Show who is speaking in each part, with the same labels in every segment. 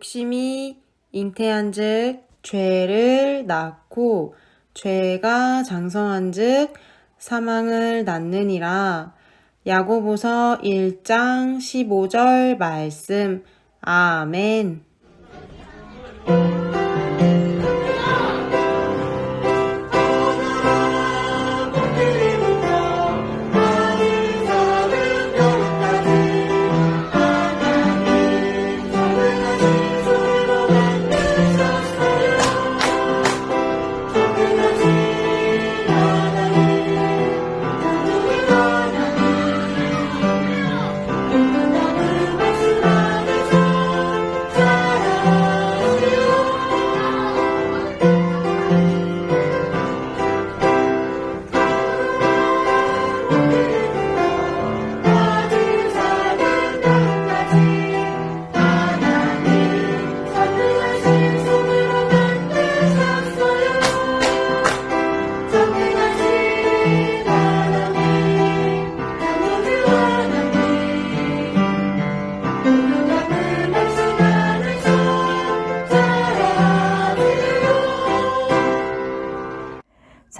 Speaker 1: 욕심이 잉태한즉 죄를 낳고 죄가 장성한즉 사망을 낳느니라. 야고보서 1장 15절 말씀. 아멘.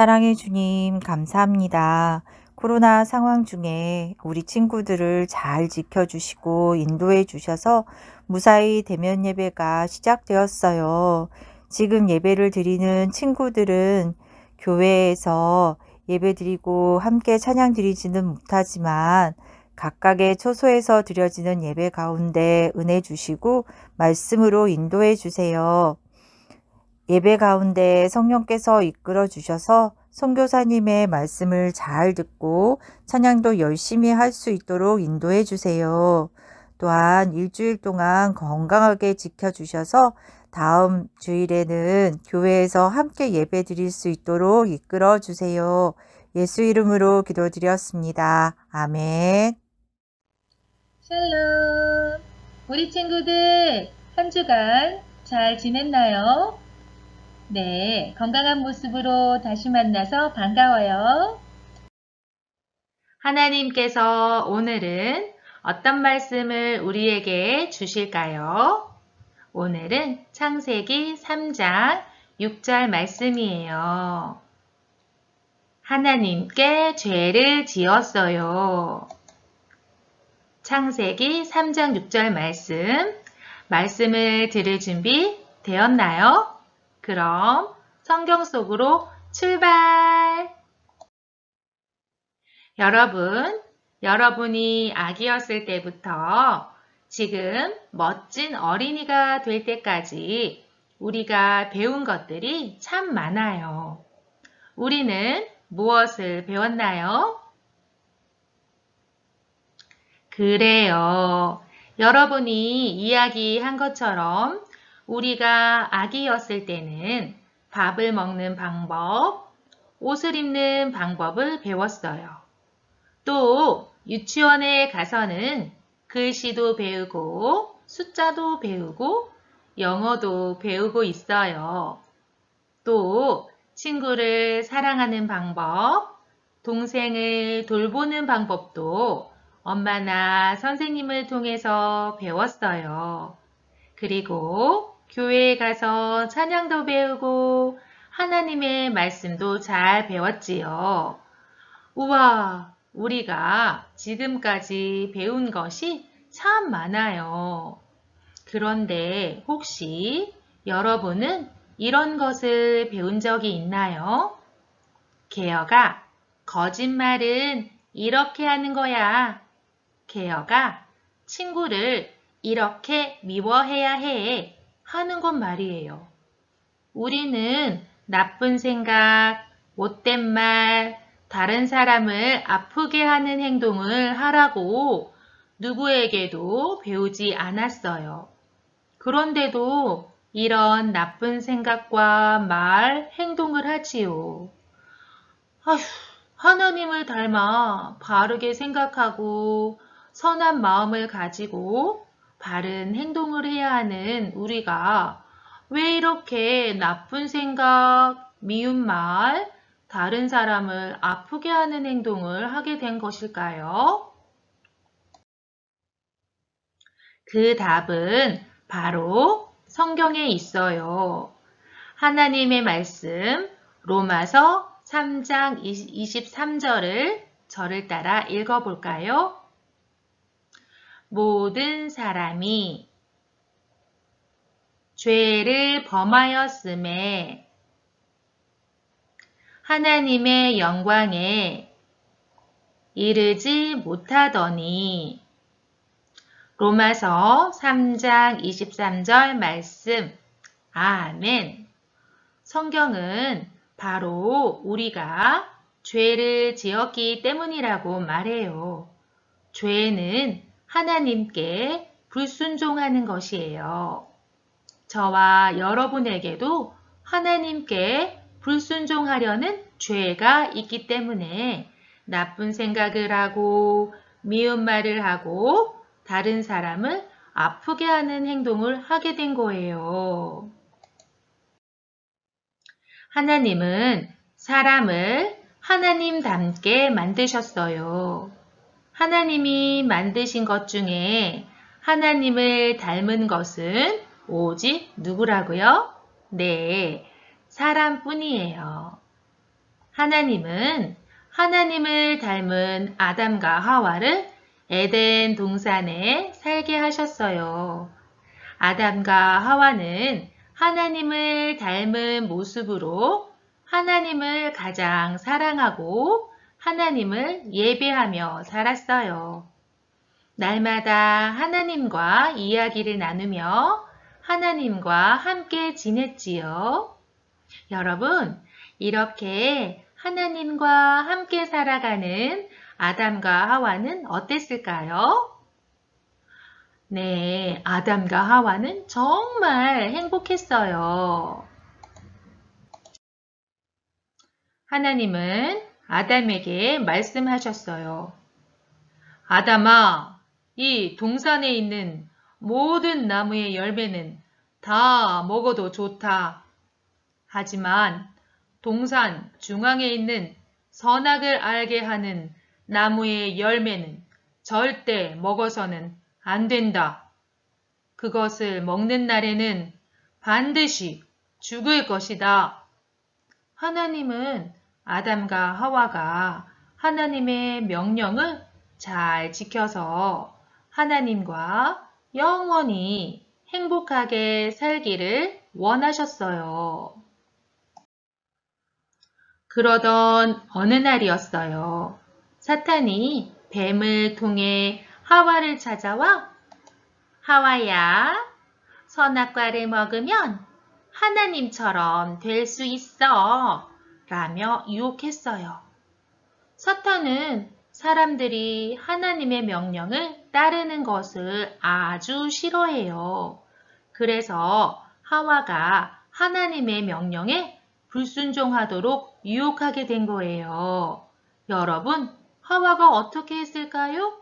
Speaker 2: 사랑의 주님, 감사합니다. 코로나 상황 중에 우리 친구들을 잘 지켜주시고 인도해 주셔서 무사히 대면 예배가 시작되었어요. 지금 예배를 드리는 친구들은 교회에서 예배 드리고 함께 찬양 드리지는 못하지만 각각의 초소에서 드려지는 예배 가운데 은혜 주시고 말씀으로 인도해 주세요. 예배 가운데 성령께서 이끌어 주셔서 선교사님의 말씀을 잘 듣고 찬양도 열심히 할 수 있도록 인도해 주세요. 또한 일주일 동안 건강하게 지켜 주셔서 다음 주일에는 교회에서 함께 예배 드릴 수 있도록 이끌어 주세요. 예수 이름으로 기도드렸습니다. 아멘.
Speaker 3: 샬롬. 우리 친구들 한 주간 잘 지냈나요? 네, 건강한 모습으로 다시 만나서 반가워요. 하나님께서 오늘은 어떤 말씀을 우리에게 주실까요? 오늘은 창세기 3장 6절 말씀이에요. 하나님께 죄를 지었어요. 창세기 3장 6절 말씀, 말씀을 들을 준비 되었나요? 그럼 성경 속으로 출발! 여러분, 여러분이 아기였을 때부터 지금 멋진 어린이가 될 때까지 우리가 배운 것들이 참 많아요. 우리는 무엇을 배웠나요? 그래요. 여러분이 이야기한 것처럼 우리가 아기였을 때는 밥을 먹는 방법, 옷을 입는 방법을 배웠어요. 또 유치원에 가서는 글씨도 배우고 숫자도 배우고 영어도 배우고 있어요. 또 친구를 사랑하는 방법, 동생을 돌보는 방법도 엄마나 선생님을 통해서 배웠어요. 그리고 교회에 가서 찬양도 배우고 하나님의 말씀도 잘 배웠지요. 우와, 우리가 지금까지 배운 것이 참 많아요. 그런데 혹시 여러분은 이런 것을 배운 적이 있나요? 개혁아, 거짓말은 이렇게 하는 거야. 개혁아, 친구를 이렇게 미워해야 해. 하는 건 말이에요. 우리는 나쁜 생각, 못된 말, 다른 사람을 아프게 하는 행동을 하라고 누구에게도 배우지 않았어요. 그런데도 이런 나쁜 생각과 말, 행동을 하지요. 아휴, 하나님을 닮아 바르게 생각하고 선한 마음을 가지고 바른 행동을 해야 하는 우리가 왜 이렇게 나쁜 생각, 미운 말, 다른 사람을 아프게 하는 행동을 하게 된 것일까요? 그 답은 바로 성경에 있어요. 하나님의 말씀 로마서 3장 23절을 저를 따라 읽어볼까요? 모든 사람이 죄를 범하였음에 하나님의 영광에 이르지 못하더니 로마서 3장 23절 말씀 아멘 성경은 바로 우리가 죄를 지었기 때문이라고 말해요. 죄는 하나님께 불순종하는 것이에요. 저와 여러분에게도 하나님께 불순종하려는 죄가 있기 때문에 나쁜 생각을 하고 미운 말을 하고 다른 사람을 아프게 하는 행동을 하게 된 거예요. 하나님은 사람을 하나님 닮게 만드셨어요. 하나님이 만드신 것 중에 하나님을 닮은 것은 오직 누구라고요? 네, 사람뿐이에요. 하나님은 하나님을 닮은 아담과 하와를 에덴 동산에 살게 하셨어요. 아담과 하와는 하나님을 닮은 모습으로 하나님을 가장 사랑하고 하나님을 예배하며 살았어요. 날마다 하나님과 이야기를 나누며 하나님과 함께 지냈지요. 여러분, 이렇게 하나님과 함께 살아가는 아담과 하와는 어땠을까요? 네, 아담과 하와는 정말 행복했어요. 하나님은 아담에게 말씀하셨어요. 아담아, 이 동산에 있는 모든 나무의 열매는 다 먹어도 좋다. 하지만 동산 중앙에 있는 선악을 알게 하는 나무의 열매는 절대 먹어서는 안 된다. 그것을 먹는 날에는 반드시 죽을 것이다. 하나님은 아담과 하와가 하나님의 명령을 잘 지켜서 하나님과 영원히 행복하게 살기를 원하셨어요. 그러던 어느 날이었어요. 사탄이 뱀을 통해 하와를 찾아와 하와야, 선악과를 먹으면 하나님처럼 될 수 있어. 라며 유혹했어요. 사탄은 사람들이 하나님의 명령을 따르는 것을 아주 싫어해요. 그래서 하와가 하나님의 명령에 불순종하도록 유혹하게 된 거예요. 여러분, 하와가 어떻게 했을까요?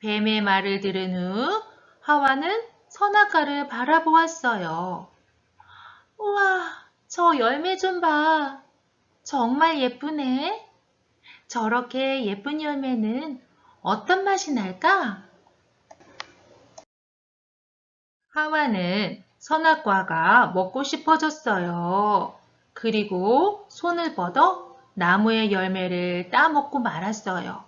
Speaker 3: 뱀의 말을 들은 후 하와는 선악과를 바라보았어요. 우와, 저 열매 좀 봐. 정말 예쁘네. 저렇게 예쁜 열매는 어떤 맛이 날까? 하와는 선악과가 먹고 싶어졌어요. 그리고 손을 뻗어 나무의 열매를 따먹고 말았어요.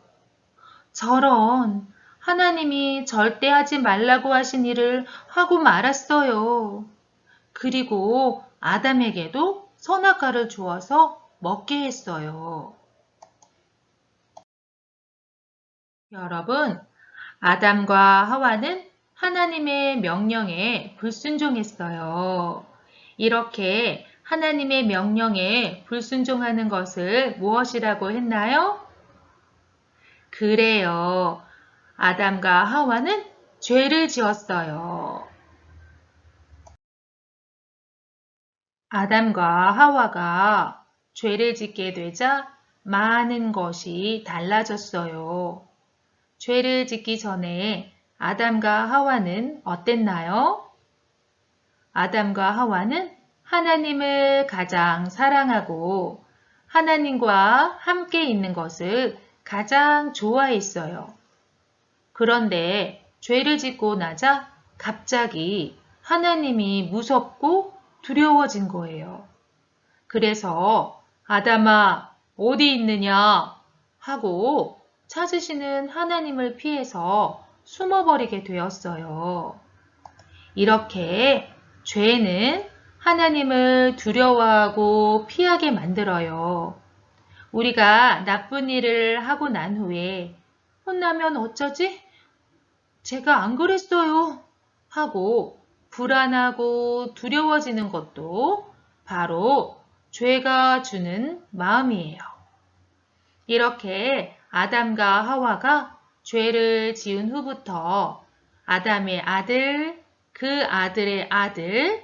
Speaker 3: 저런, 하나님이 절대 하지 말라고 하신 일을 하고 말았어요. 그리고 아담에게도 선악과를 주어서 먹게 했어요. 여러분, 아담과 하와는 하나님의 명령에 불순종했어요. 이렇게 하나님의 명령에 불순종하는 것을 무엇이라고 했나요? 그래요. 아담과 하와는 죄를 지었어요. 아담과 하와가 죄를 짓게 되자 많은 것이 달라졌어요. 죄를 짓기 전에 아담과 하와는 어땠나요? 아담과 하와는 하나님을 가장 사랑하고 하나님과 함께 있는 것을 가장 좋아했어요. 그런데 죄를 짓고 나자 갑자기 하나님이 무섭고 두려워진 거예요. 그래서 아담아, 어디 있느냐? 하고 찾으시는 하나님을 피해서 숨어버리게 되었어요. 이렇게 죄는 하나님을 두려워하고 피하게 만들어요. 우리가 나쁜 일을 하고 난 후에 혼나면 어쩌지? 제가 안 그랬어요. 하고 불안하고 두려워지는 것도 바로 죄가 주는 마음이에요. 이렇게 아담과 하와가 죄를 지은 후부터 아담의 아들, 그 아들의 아들,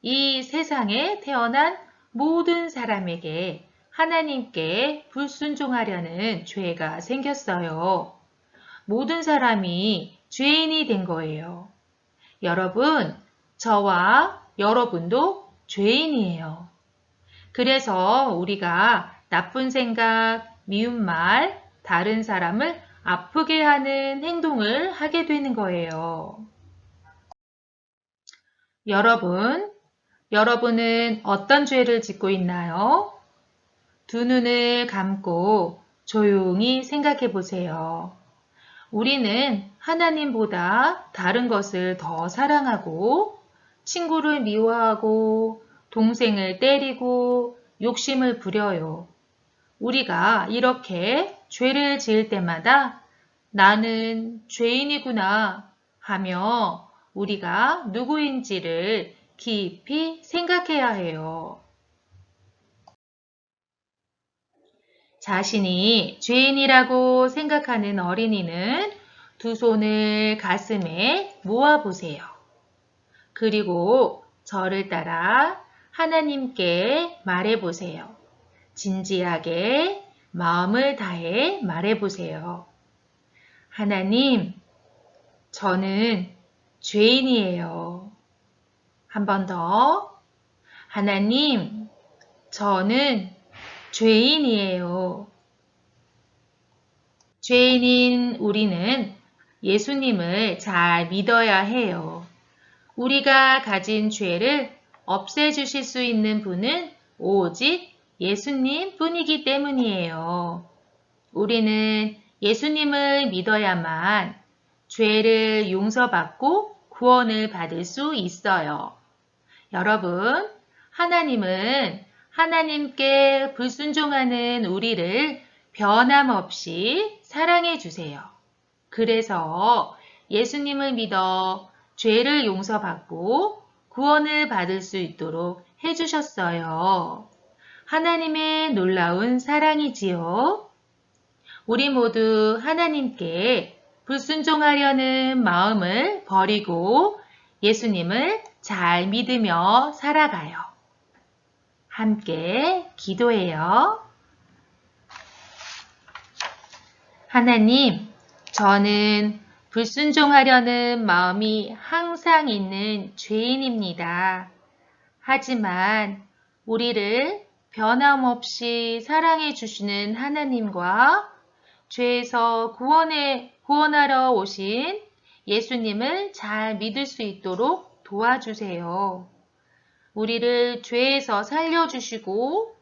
Speaker 3: 이 세상에 태어난 모든 사람에게 하나님께 불순종하려는 죄가 생겼어요. 모든 사람이 죄인이 된 거예요. 여러분, 저와 여러분도 죄인이에요. 그래서 우리가 나쁜 생각, 미운 말, 다른 사람을 아프게 하는 행동을 하게 되는 거예요. 여러분, 여러분은 어떤 죄를 짓고 있나요? 두 눈을 감고 조용히 생각해 보세요. 우리는 하나님보다 다른 것을 더 사랑하고 친구를 미워하고 동생을 때리고 욕심을 부려요. 우리가 이렇게 죄를 지을 때마다 나는 죄인이구나 하며 우리가 누구인지를 깊이 생각해야 해요. 자신이 죄인이라고 생각하는 어린이는 두 손을 가슴에 모아보세요. 그리고 저를 따라 하나님께 말해보세요. 진지하게 마음을 다해 말해보세요. 하나님, 저는 죄인이에요. 한 번 더. 하나님, 저는 죄인이에요. 죄인인 우리는 예수님을 잘 믿어야 해요. 우리가 가진 죄를 없애주실 수 있는 분은 오직 예수님 뿐이기 때문이에요. 우리는 예수님을 믿어야만 죄를 용서받고 구원을 받을 수 있어요. 여러분, 하나님은 하나님께 불순종하는 우리를 변함없이 사랑해 주세요. 그래서 예수님을 믿어 죄를 용서받고 구원을 받을 수 있도록 해주셨어요. 하나님의 놀라운 사랑이지요. 우리 모두 하나님께 불순종하려는 마음을 버리고 예수님을 잘 믿으며 살아가요. 함께 기도해요. 하나님, 저는 불순종하려는 마음이 항상 있는 죄인입니다. 하지만 우리를 변함없이 사랑해 주시는 하나님과 죄에서 구원해, 구원하러 오신 예수님을 잘 믿을 수 있도록 도와주세요. 우리를 죄에서 살려주시고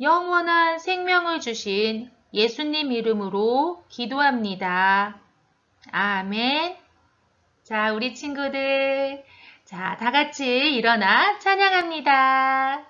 Speaker 3: 영원한 생명을 주신 예수님 이름으로 기도합니다. 아멘. 자, 우리 친구들. 자, 다 같이 일어나 찬양합니다.